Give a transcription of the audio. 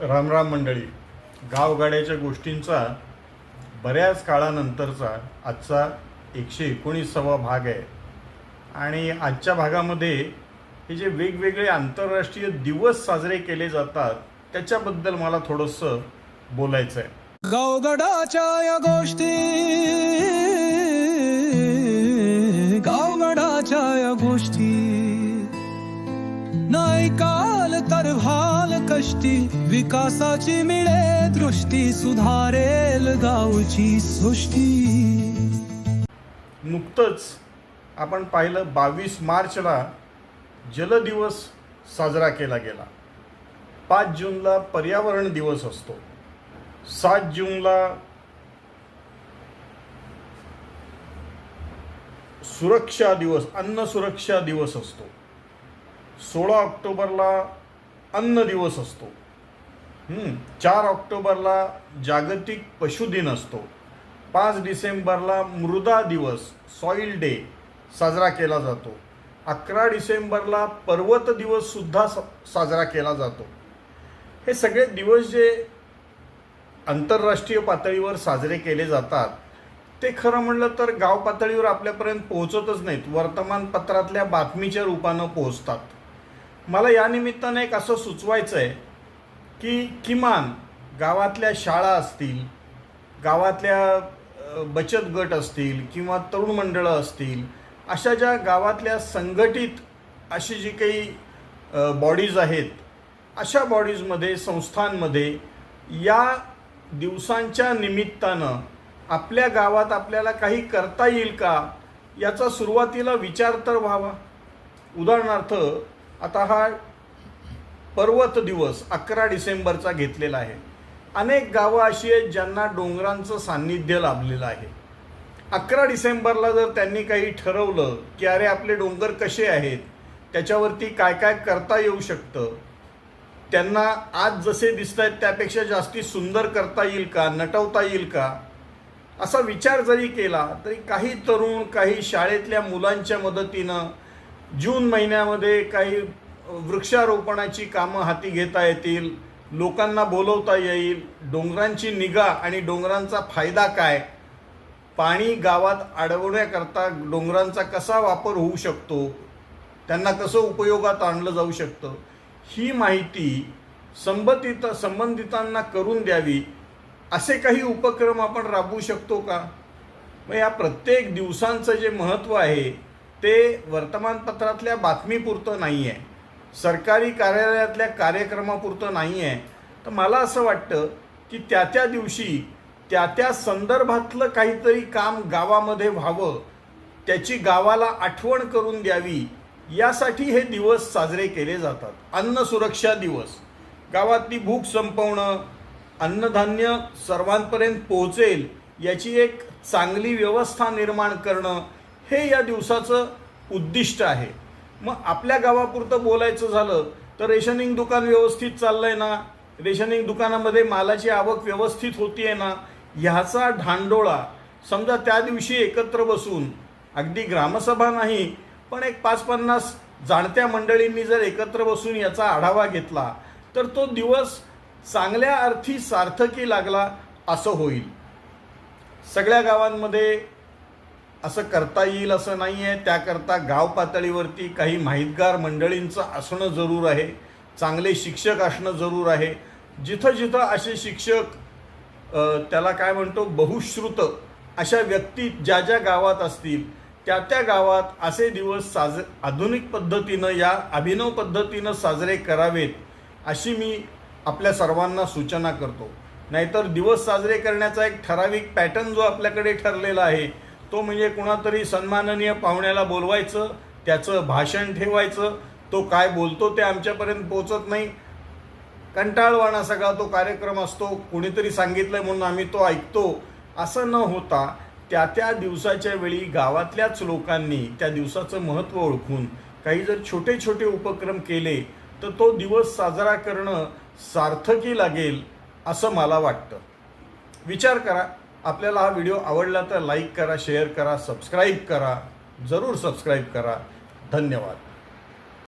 रामराम मंडळी गावगाड्याच्या गोष्टींचा बऱ्याच काळानंतरचा आजचा एकशे एकोणीसावा भाग आहे. आणि आजच्या भागामध्ये हे जे वेगवेगळे आंतरराष्ट्रीय दिवस साजरे केले जातात त्याच्याबद्दल मला थोडंसं बोलायचं आहे गावगडाच्या या गोष्टी गावगडाच्या या गोष्टी नाही का तर भाल कष्टी विकासाची मिळे दृष्टी सुधारेल गावची सृष्टी. नुकतंच आपण पाहिलं बावीस मार्चला जलदिवस साजरा केला गेला. पाच जूनला पर्यावरण दिवस असतो. सात जूनला सुरक्षा दिवस अन्न सुरक्षा दिवस असतो. सोळा ऑक्टोबरला अन्न दिवस असतो. चार ऑक्टोबरला जागतिक पशुदिन असतो. पाच डिसेंबरला मृदा दिवस सॉइल डे साजरा केला जातो. अकरा डिसेंबरला पर्वत दिवससुद्धा साजरा केला जातो. हे सगळे दिवस जे आंतरराष्ट्रीय पातळीवर साजरे केले जातात ते खरं म्हणलं तर गाव पातळीवर आपल्यापर्यंत पोहोचतच नाहीत. वर्तमानपत्रातल्या बातमीच्या रूपानं पोहोचतात. मला या निमित्तानं एक असं सुचवायचं आहे की किमान गावातल्या शाळा असतील गावातल्या बचत गट असतील किंवा तरुण मंडळं असतील अशा ज्या गावातल्या संघटित अशी जी काही बॉडीज आहेत अशा बॉडीजमध्ये संस्थांमध्ये या दिवसांच्या निमित्तानं आपल्या गावात आपल्याला काही करता येईल का याचा सुरुवातीला विचार तर व्हावा. उदाहरणार्थ आता हा पर्वत दिवस अकरा डिसेंबरचा घेतलेला आहे. अनेक गावं अशी आहेत ज्यांना डोंगरांचं सान्निध्य लाभलेलं आहे. अकरा डिसेंबरला जर त्यांनी काही ठरवलं की अरे आपले डोंगर कसे आहेत त्याच्यावरती काय काय करता येऊ शकतं त्यांना आज जसे दिसत आहेत त्यापेक्षा जास्ती सुंदर करता येईल का नटवता येईल का असा विचार जरी केला तरी काही तरुण काही शाळेतल्या मुलांच्या मदतीनं जून महिन्यामध्ये काही वृक्षारोपणाची कामं हाती घेता येतील लोकांना बोलवता येईल डोंगरांची निगा आणि डोंगरांचा फायदा काय? पाणी गावात अडवण्याकरता डोंगरांचा कसा वापर होऊ शकतो? त्यांना कसं उपयोगात आणलं जाऊ शकतं? ही माहिती संबंधित संबंधितांना करून द्यावी. असे काही उपक्रम आपण राबवू शकतो का? मग या प्रत्येक दिवसांचं जे महत्त्व आहे ते वर्तमानपत्रातल्या बातमीपुरतं नाही आहे सरकारी कार्यालयातल्या कार्यक्रमापुरतं नाही आहे तर मला असं वाटतं की त्या त्या दिवशी त्या त्या संदर्भातलं काहीतरी काम गावामध्ये व्हावं त्याची गावाला आठवण करून द्यावी यासाठी हे दिवस साजरे केले जातात. अन्न सुरक्षा दिवस. गावातली भूक संपवणं अन्नधान्य सर्वांपर्यंत पोहोचेल याची एक चांगली व्यवस्था निर्माण करणं हे या दिवसाचं उद्दिष्ट आहे. मग आपल्या गावापुरतं बोलायचं झालं तर रेशनिंग दुकान व्यवस्थित चाललं आहे ना? रेशनिंग दुकानामध्ये मालाची आवक व्यवस्थित होती आहे ना? ह्याचा ढांडोळा समजा त्या दिवशी एकत्र बसून अगदी ग्रामसभा नाही पण एक पाच पन्नास जाणत्या मंडळींनी जर एकत्र बसून याचा आढावा घेतला तर तो दिवस चांगल्या अर्थी सार्थकी लागला असं होईल. सगळ्या गावांमध्ये असं करता येईल असं नाही आहे त्याकरता गाव पातळीवरती काही माहितगार मंडळींचं असणं जरूर आहे. चांगले शिक्षक असणं जरूर आहे. जिथं जिथं असे शिक्षक त्याला काय म्हणतो बहुश्रुत अशा व्यक्ती ज्या ज्या गावात असतील त्या त्या गावात असे दिवस साज आधुनिक पद्धतीनं या अभिनव पद्धतीनं साजरे करावेत अशी मी आपल्या सर्वांना सूचना करतो. नाहीतर दिवस साजरे करण्याचा एक ठराविक पॅटर्न जो आपल्याकडे ठरलेला आहे तो म्हणजे कुणातरी सन्माननीय पाहुण्याला बोलवायचं त्याचं भाषण ठेवायचं तो काय बोलतो ते आमच्यापर्यंत पोचत नाही. कंटाळवाणा सगळा तो कार्यक्रम असतो कुणीतरी सांगितलंय म्हणून आम्ही तो ऐकतो. असं न होता त्या त्या दिवसाच्या वेळी गावातल्याच लोकांनी त्या दिवसाचं महत्त्व ओळखून काही जर छोटे छोटे उपक्रम केले तर तो दिवस साजरा करणं सार्थकी लागेल असं मला वाटतं. विचार करा. आपल्याला हा व्हिडिओ आवडला तर लाईक करा शेअर करा सबस्क्राईब करा. जरूर सबस्क्राईब करा. धन्यवाद.